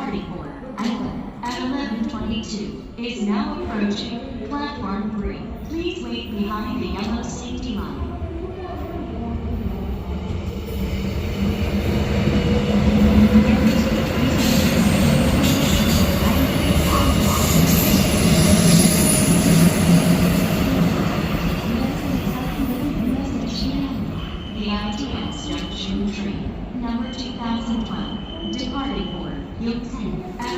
departing for Ireland at 11:22 is now approaching platform 3. Please wait behind the yellow safety line. Yongsan at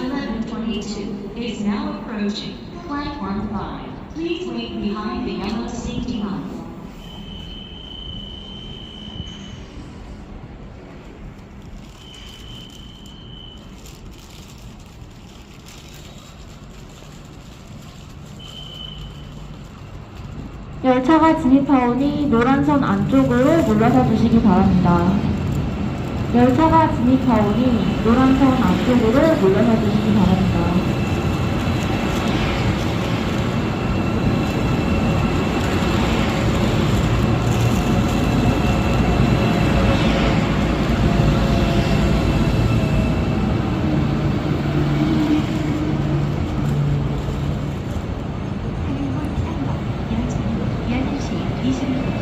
11:22, is now approaching platform 5. Please wait behind the yellow safety line. 열차가 진입하오니 노란선 안쪽으로 물러서 주시기 바랍니다. 열차가 진입하오니 노란선 앞쪽으로 몰려서 주시기 바랍니다. 이